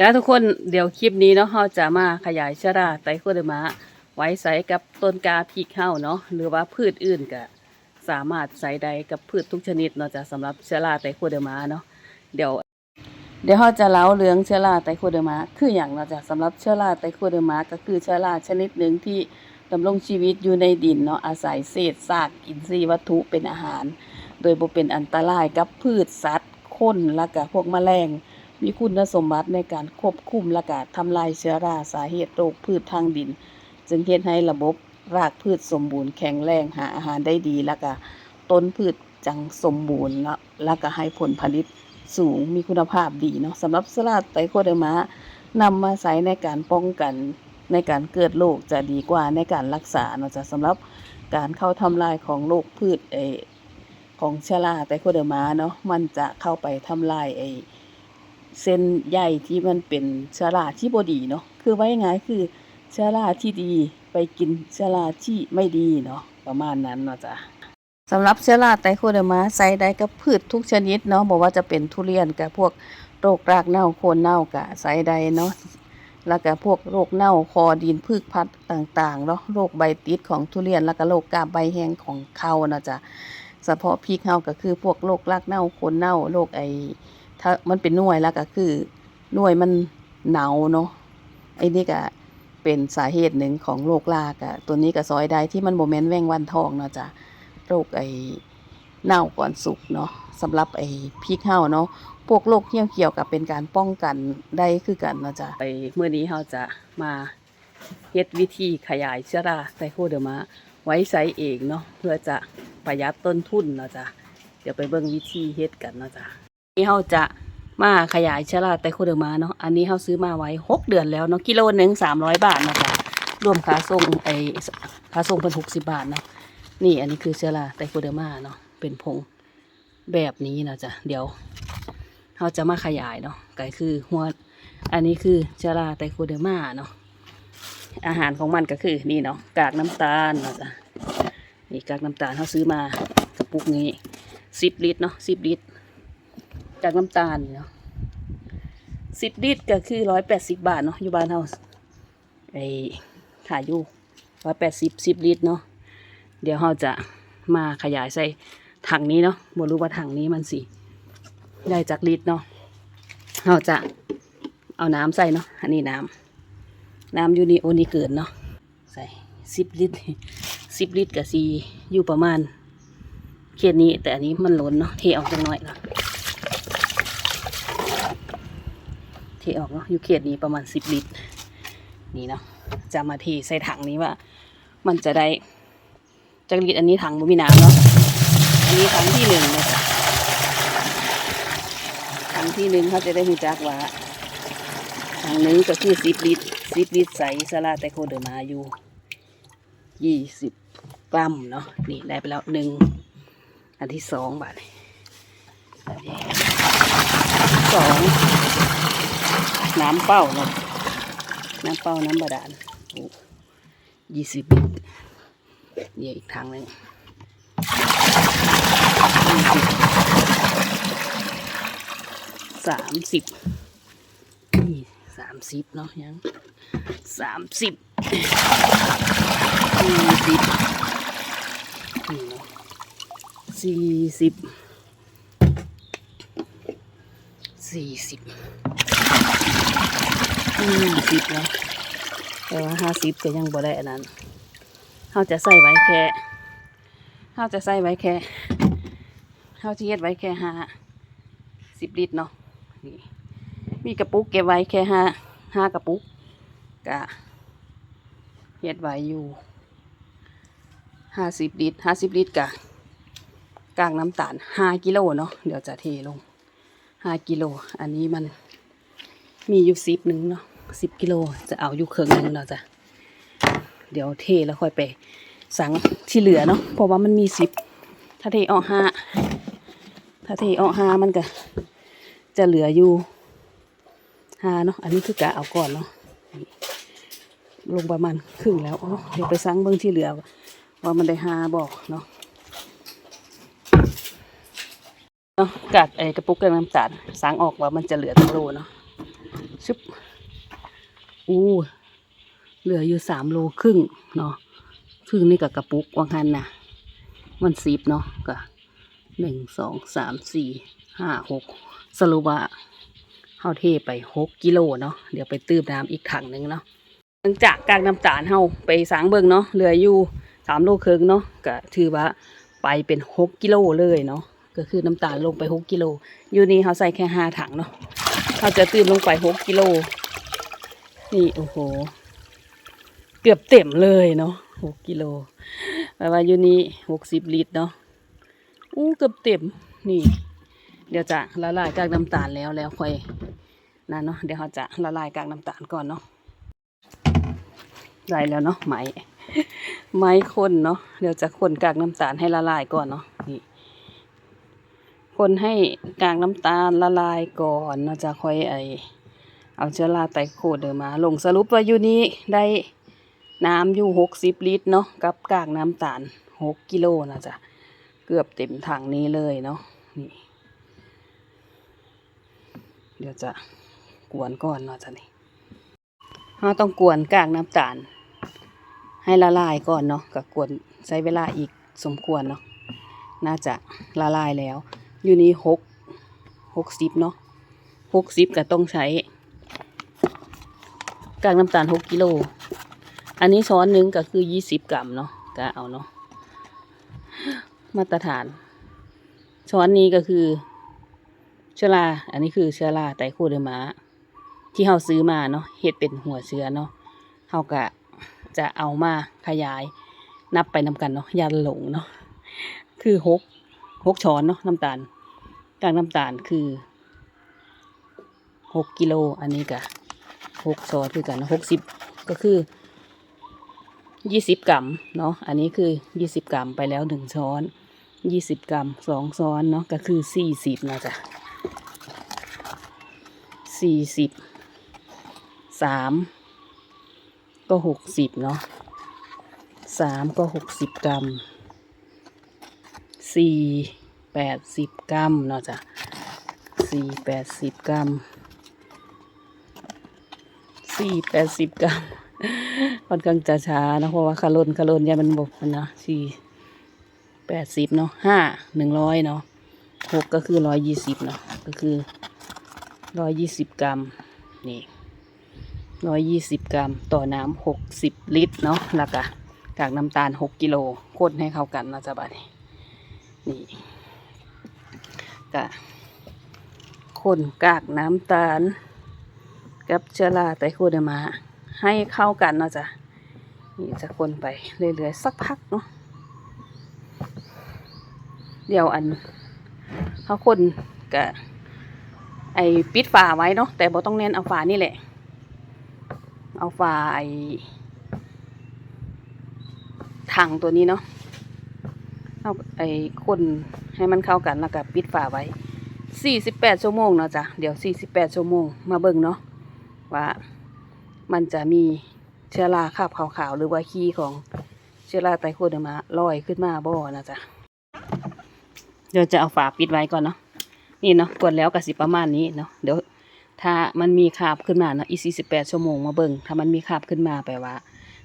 จ้าทุกคนเดี๋ยวคลิปนี้เนาะเราจะมาขยายชราไตโคเดอร์มาไว้ใส่กับต้นกาพริกเฮาเนาะหรือว่าพืชอื่นก็สามารถใส่ได้กับพืชทุกชนิดเนาะจ้ะสำหรับเชื้อราไตโคเดอร์มาเนาะเดี๋ยว เดี๋ยวเราจะเล่าเรื่องเชื้อราไตโคเดอร์มาคืออย่างเนาะจ้ะสำหรับเชื้อราไตโคเดอร์มาก็คือเชื้อราชนิดหนึ่งที่ดำรงชีวิตอยู่ในดินเนาะอาศัยเศษซากอินทรีย์วัตถุเป็นอาหาร โดยบ่เป็นอันตรายกับพืชสัตว์คนและก็พวกแมลง มีคุณสมบัติในการควบคุมและก็ทำลายเชื้อราสาเหตุโรคพืชทางดิน จึงเฮ็ดให้ระบบรากพืชสมบูรณ์แข็งแรงหาอาหารได้ดีแล้วก็ต้นพืชจังสมบูรณ์แล้วแล้วก็ให้ผลผลิตสูงมีคุณภาพดีเนาะสำหรับสลัดไตโคเดอร์มานำมาใช้ในการป้องกันในการเกิดโรคจะดีกว่าในการรักษาเนาะจะสำหรับการเข้าทำลายของโรคพืชเอของเชื้อราไตโคเดอร์มาเนาะมันจะเข้าไปทำลายไอ เส้นใยที่มันเป็นเชื้อราที่บ่ดีเนาะคือไว้ง่ายคือเชื้อราที่ดีไปกินเชื้อราที่ไม่ดีเนาะประมาณนั้นเนาะจ้ะสำหรับเชื้อราไตโคเดอร์มาใส่ได้กับพืชทุกชนิดเนาะบอกว่าจะเป็นทุเรียนกับพวกโรครากเน่าโคนเน่ากะใส่ได้เนาะแล้วก็พวกโรคเน่าคอดินพืชพัดต่างๆเนาะโรคใบติดของทุเรียนแล้วก็โรคกาบใบแห้งของเขาเนาะจ้ะเฉพาะพริกเฮาก็คือพวกโรครากเน่าโคนเน่าโรคไอ ถ้ามันเป็นหน่วยแล้วก็คือหน่วยมันหนาวเนาะไอ้นี่ก็เป็นสาเหตุหนึ่งของโรคลากอะตัวนี้ก็ซอยได้ที่มันโมเมนต์แว่งวันทองเนาะจ้ะโรคไอ้เน่าก่อนสุกเนาะสำหรับไอ้พริกเห่าเนาะพวกโรคเี่ยวเกี่ยวกับเป็นการป้องกันได้คือกันเนาะจ้ะไปเมื่อนี้เราจะมาเฮ็ดวิธีขยายเชื้อราไซโคเดอร์มาไว้ใช้เองเนาะเพื่อจะประหยัดต้นทุนเนาะจ้ะเดี๋ยวไปเบิ่งวิธีเฮ็ดกันเนาะจ้ะ นี่เราจะมาขยายเชลาไตโคเดอร์มาเนาะ อันนี้เราซื้อมาไว้หกเดือนแล้วเนาะ กิโลหนึ่งสามร้อยบาทนะคะรวมค่าส่งไอค่าส่งเป็นหกสิบาทเนาะนี่อันนี้คือเชลาไตโคเดอร์มาเนาะ เป็นผงแบบนี้นะจ้ะเดี๋ยวเราจะมาขยายเนาะก็คือหัว อันนี้คือเชลาไตโคเดอร์มาเนาะ อาหารของมันก็คือนี่เนาะ กากน้ำตาลนะจ้ะนี่กากน้ำตาลเราซื้อมากระปุกนี้สิบลิตรเนาะสิบลิตร จากน้ำตาลเนาะสิบลิตรก็คือร้อยแปดสิบบาทเนาะอยู่บ้านเฮาไอ้ขายอยู่ร้อยแปดสิบสิบลิตรเนาะเดี๋ยวเราจะมาขยายใส่ถังนี้เนาะบ่รู้ว่าถังนี้มันสิได้จากลิตรเนาะเราจะเอาน้ำใส่เนาะอันนี้น้ำน้ำอยู่นี่โอนี่เกินเนาะใส่สิบลิตรสิบลิตรกับสีอยู่ประมาณเขตนี้แต่อันนี้มันล้นเนาะเทออกจังน้อยเนาะ เท ออกเนาะอยู่เขตนี้ประมาณสิบลิตร นี่เนาะจะมาเทใส่ถังนี้ว่า มันจะได้จักรลิตรอันนี้ถังบ่มีน้ำเนาะอันนี้ถังที่หนึ่งนะจ๊ะถังที่หนึ่งเขาจะได้มีจักว่าถังหนึงก็คือสิบลิตรสิบลิตรใส่สลาแต่โคเดอร์มาอยู่ยี่สิบกรัมเนาะนี่ได้ไปแล้วหนึ่งอันที่สองบาทสอง น้ำเป้าเนาะน้ำเป้าน้ำบาดาลโอ้ยี่สิบลิตรเดี๋ยวอีกทางหนึ่งสามสิบนี่สามสิบเนาะยังสามสิบสี่สิบนี่เนาะสี่สิบสี่สิบ ห้าสิบเนาะแต่ว่าห้าสิบก็ยังบ่ได้อันนั้นเขาจะใส่ไว้แค่เขาจะใส่ไว้แค่เขาจะเฮ็ดไว้แค่ห้าสิบลิตรเนาะนี่มีกระปุกเก็บไว้แค่ห้าห้ากระปุกกะเฮ็ดไว้อยู่ห้าสิบลิตรห้าสิบลิตรกะกากน้ำตาลห้ากิโลเนาะเดี๋ยวจะเทลงห้ากิโล อันนี้มัน มีอยู่สิบหนึ่งเนาะสิบกิโลจะเอาอยู่เครื่องหนึ่งเนาะจ้ะเดี๋ยวเทแล้วค่อยไปสั่งที่เหลือเนาะเพราะว่ามันมีสิบถ้าเทออกห้าถ้าเทออกห้ามันก็จะเหลืออยู่ห้าเนาะอันนี้คือกะเอาก่อนเนาะลงประมาณครึ่งแล้วเดี๋ยวไปสั่งเบิ่งที่เหลือว่ามันได้ห้าบอกเนาะเนาะกัดไอ้กระปุกกับน้ำตาลสั่งออกว่ามันจะเหลือตั้งโลเนาะ ชึบอู้เหลืออยู่สามโลครึ่งเนาะครึ่งนี่กับกระปุกวางหันนะมันสิบเนาะก็หนึ่งสองสามสี่ห้าหกสรุปว่าเฮาเทไปหกกิโลเนาะเดี๋ยวไปตื้มน้ำอีกถังหนึ่งเนาะหลังจากกากน้ำตาลเฮาไปสางเบิงเนาะเหลืออยู่สามโลครึ่งเนาะก็ถือว่าไปเป็นหกกิโลเลยเนาะก็คือน้ำตาลลงไปหกกิโลอยู่นี่เขาใส่แค่ห้าถังเนาะ เราจะตื่นลงไปหกกิโล นี่โอ้โห เกือบเต็มเลยเนาะหกกิโลแปลว่าอยู่นี่หกสิบลิตรเนาะ อู้เกือบเต็ม นี่ เดี๋ยวจะละลายกากน้ำตาลแล้วแล้วค่อยนั่นเนาะ เดี๋ยวเราจะละลายกากน้ำตาลก่อนเนาะ ได้แล้วเนาะไหม ไม้คนเนาะ เดี๋ยวจะคนกากน้ำตาลให้ละลายก่อนเนาะ คนให้กากน้ำตาลละลายก่อนเนาะจะค่อยไอเอาเชื้อราไตโคเดอร์มา ลงสรุปว่าอยู่นี้ได้น้ำอยู่หกสิบลิตรเนาะกับกากน้ำตาลหกกิโลนะจ๊ะเกือบเต็มถังนี้เลยเนาะนี่เดี๋ยวจะกวนก่อนเนาะจ๊ะนี่เราต้องกวนกากน้ำตาล ให้ละลายก่อนเนาะกับกวนใช้เวลาอีกสมควรเนาะน่าจะละลายแล้ว อยู่นี่หกหกสิบเนาะหกสิบก็ต้องใช้กากน้ำตาลหกกิโล อันนี้ช้อนหนึ่งก็คือยี่สิบกรัมเนาะก็เอาเนาะมาตรฐาน ช้อนนี้ก็คือเชื้อราอันนี้คือเชื้อราไตโคเดอร์มาที่เราซื้อมาเนาะเฮ็ดเป็นหัวเชื้อเนาะเราก็จะเอามาขยายนับไปนำกันเนาะยันหลงเนาะคือหก หกช้อนเนาะน้ำตาลกากน้ำตาลคือหกกิโลอันนี้ก็หกช้อนคือกันหกสิบก็คือยี่สิบกรัมเนาะอันนี้คือยี่สิบกรัมไปแล้วหนึ่งช้อนยี่สิบกรัมสองช้อนเนาะก็คือสี่สิบนะจ๊ะสี่สิบสามก็หกสิบเนาะสามก็หกสิบกรัม สี่แปดสิบกรัมเนาะจ้ะสี่แปดสิบกรัมสี่แปดสิบกรัมค่อนข้างจะช้านะเพราะว่าคาร์ลนคาร์ลนยามันบกมันนะสี่แปดสิบเนาะห้าหนึ่งร้อยเนาะหกก็คือร้อยยี่สิบเนาะก็คือร้อยยี่สิบกรัมนี่ร้อยยี่สิบกรัม ต่อน้ำหกสิบลิตรเนาะแล้วก็กากน้ำตาลหกกิโลโคนให้เข้ากันนะจ๊ะบ้านี้ นี่กะคนกากน้ำตาล กับเชื้อราไตโคเดมา ให้เข้ากันเนาะจ้ะนี่จะคนไปเรื่อยๆสักพักเนาะเดี๋ยวอันเขาคนกะไอปิดฝาไว้เนาะแต่บ่ต้องเน้นเอาฝานี่แหละ เอาฝาไอถังตัวนี้เนาะ เอาไอ้คนให้มันเข้ากันแล้วก็ปิดฝาไว้ 48 ชั่วโมงเนาะจ้ะ เดี๋ยว 48 ชั่วโมงมาเบิ่งเนาะว่ามันจะมีเชื้อราคาบขาวๆ หรือว่าขี้ของเชื้อราไตโคเดอร์มาลอยขึ้นมาบ่นะจ๊ะ เดี๋ยวจะเอาฝาปิดไว้ก่อนเนาะ นี่เนาะกดแล้วก็สิประมาณนี้เนาะ เดี๋ยวถ้ามันมีคาบขึ้นมาเนาะอีก48ชั่วโมงมาเบิ่งถ้ามันมีคาบขึ้นมาแปลว่า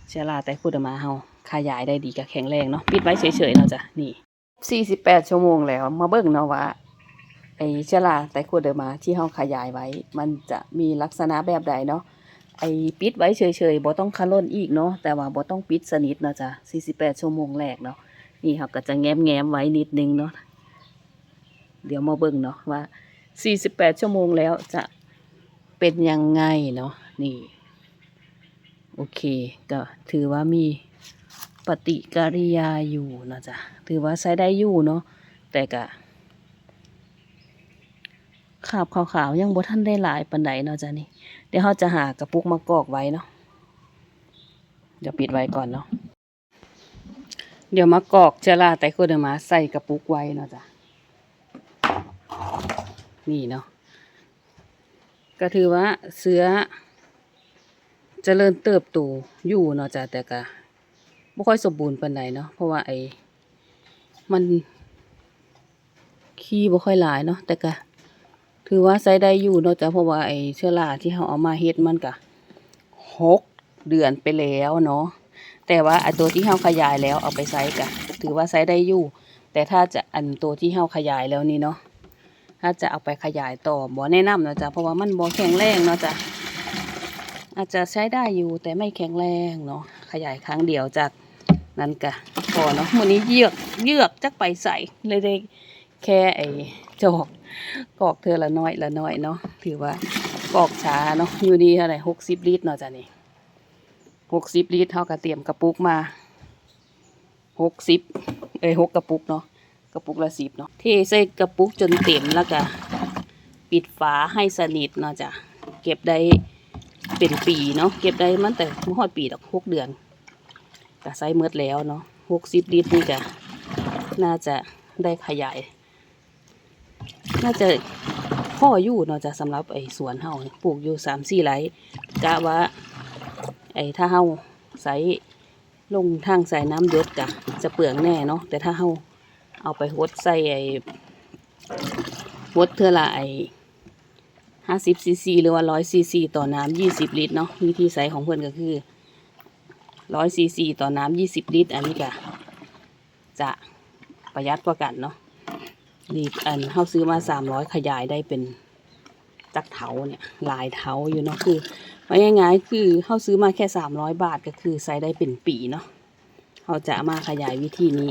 เชื้อราไตโคเดอร์มาเฮา ขยายได้ดีกับแข็งแรงเนาะปิดไว้เฉยๆเนาะจ้ะนี่ 48 ชั่วโมงแล้ว มาเบิ่งเนาะว่าไอเชื้อราไตโคเดอร์มาที่เฮาขยายไว้ มันจะมีลักษณะแบบใดเนาะไอปิดไว้เฉยๆบ่ต้องคาร่นอีกเนาะแต่ว่าบ่ต้องปิดสนิทเนาะจ้ะ48 ชั่วโมงแรกเนาะนี่เฮาก็จะแง้มๆไว้นิดนึงเนาะเดี๋ยวมาเบิ่งเนาะว่า 48 ชั่วโมงแล้วจะเป็นยังไงเนาะนี่ โอเค ก็ถือว่ามี ปฏิกิริยาอยู่นะจ๊ะถือว่าใช้ได้อยู่เนาะแต่ก็ขาบขาวๆยังบ่ทันได้หลายปานใดเนาะจ้ะนี่เดี๋ยวเราจะหากระปุกมากอกไว้เนาะเดี๋ยวปิดไว้ก่อนเนาะเดี๋ยวมากอกเจลาไตโคเดอร์มาใส่กระปุกไว้เนาะจ้ะนี่เนาะก็ถือว่าเสือเจริญเติบโตอยู่เนาะจ้ะแต่ก็ บ่ค่อยสมบูรณ์ปานใดเนาะเพราะว่าไอ้มันขี้บ่ค่อยหลายเนาะแต่ก็ถือว่าใช้ได้อยู่เนาะจ้ะเพราะว่าไอ้เชื้อราที่เขาเอามาเฮ็ดมันก็หกเดือนไปแล้วเนาะแต่ว่าไอ้ตัวที่เฮาขยายแล้วเอาไปใช้ก็ถือว่าใช้ได้อยู่ แต่ถ้าจะอันตัวที่เฮาขยายแล้วนี่เนาะถ้าจะเอาไปขยายต่อบ่แนะนำเนาะจ้ะเพราะว่ามันบ่แข็งแรงเนาะจ้ะอาจจะใช้ได้อยู่แต่ไม่แข็งแรงเนาะขยายครั้งเดียวจาก นั้นก็พอเนาะมื้อนี้เยือกเยือกจักไปใส่เลยได้แค่ไอ้จอกกอกเธอละน้อยละน้อยเนาะถือว่ากอกช้าเนาะอยู่นี่เท่าไหร่หกสิบลิตรเนาะจ้ะนี่หกสิบลิตรเท่ากับเตรียมกระปุกมาหกสิบเอ้ยหกกระปุกเนาะกระปุกละสิบเนาะเทใส่กระปุกจนเต็มแล้วก็ปิดฝาให้สนิทเนาะจ้ะเก็บได้เป็นปีเนาะเก็บได้มันแต่ไม่ฮอดปีดอกหกเดือน ก็ใส่เมื่อแล้วเนาะหกสิบลิตรนี่ก็น่าจะได้ขยาย น่าจะพ่ออยู่เนาะจะสำหรับไอ้สวนเฮาปลูกอยู่สามสี่ไร่กะว่า ไอ้ถ้าเฮาใส่ลงทางใส่น้ำยศกะจะเปลืองแน่เนาะแต่ถ้าเฮาเอาไปหดใส่ไอ้หดเท่าไอ้ห้าสิบซีซีหรือว่าร้อยซีซีต่อน้ำยี่สิบลิตรเนาะวิธีใส่ของเพื่อนก็คือ ร้อยซีซีต่อน้ำยี่สิบลิตร อันนี้ก็จะประหยัดกว่ากันเนาะนี่อันเขาซื้อมาสามร้อยขยายได้เป็นจักเถาเนี่ยลายเถาอยู่เนาะคือว่าง่ายๆคือเขาซื้อมาแค่สามร้อยบาทก็คือใส่ได้เป็นปีเนาะเขาจะมาขยายวิธีนี้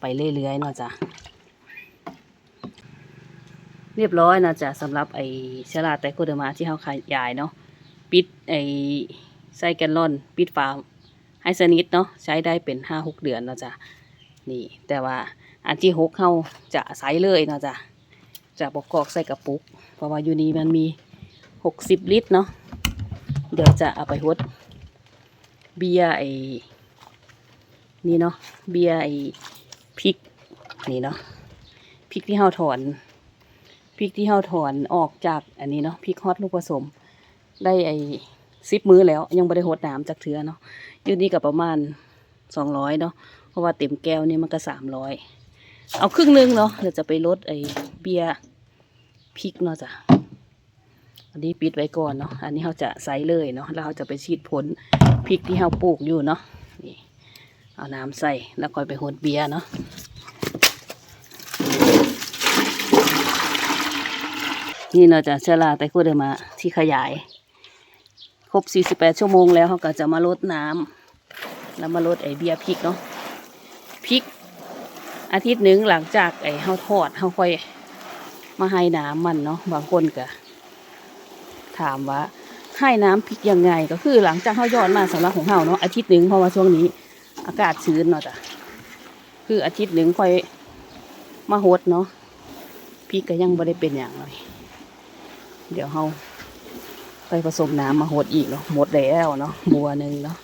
ไปเรื่อยๆเนาะจ้ะเรียบร้อยนะจ๊ะสำหรับไอ้เชลาไตโคเดอร์มาที่เขาขยายเนาะปิดไอ้ไส้แกนลอน ปิดฝา ให้สนิทเนาะใช้ได้เป็นห้าหกเดือนเนาะจ้ะนี่แต่ว่าอันที่หกเข้าจะใส่เลยเนาะจ้ะจะบกอกใส่กระปุก เพราะว่าอยู่นี้มันมีหกสิบลิตรเนาะเดี๋ยวจะเอาไปหดเบียร์ไอ้นี่เนาะเบียร์ไอ้พริกนี่เนาะพริกที่เฮาถอนพริกที่เฮาถอนออกจากอันนี้เนาะพริกฮอตลูกผสม ได้ไอ้สิบมื้อแล้วยังไม่ได้หดน้ำจากเถือเนาะ อยู่นี่กับประมาณสองร้อยเนาะเพราะว่าเต็มแก้วนี่มันก็สามร้อยเอาครึ่งหนึงเนาะเดี๋ยวจะไปลดไอ้เบียร์พริกเนาะจ้ะอันนี้ปิดไว้ก่อนเนาะอันนี้เราจะใส่เลยเนาะแล้วเราจะไปฉีดผลพริกที่เราปลูกอยู่เนาะนี่เอาน้ำใส่แล้วค่อยไปหดเบียร์เนาะนี่เนาจะเชลาไตโคเดอร์มาที่ขยาย ครบ 48 ชั่วโมงแล้วเขาก็จะมาลดน้ำแล้วมาลดไอเบียพริกเนาะพริก อาทิตย์หนึ่งหลังจากไอเฮาทอดเฮาค่อยมาให้น้ำมันเนาะบางคนก็ถามว่าให้น้ำพริกยังไงก็คือหลังจากเฮายอดมาสำหรับของเฮาเนาะอาทิตย์หนึ่งเพราะว่าช่วงนี้อากาศชื้นเนาะจ้ะคืออาทิตย์หนึ่งค่อยมาหดเนาะพริกก็ยังไม่ได้เป็นอย่างเลยเดี๋ยวเฮา ไปผสมน้ำมาหดอีกเนาะหมดแล้วเนาะบัวหนึ่งเนาะ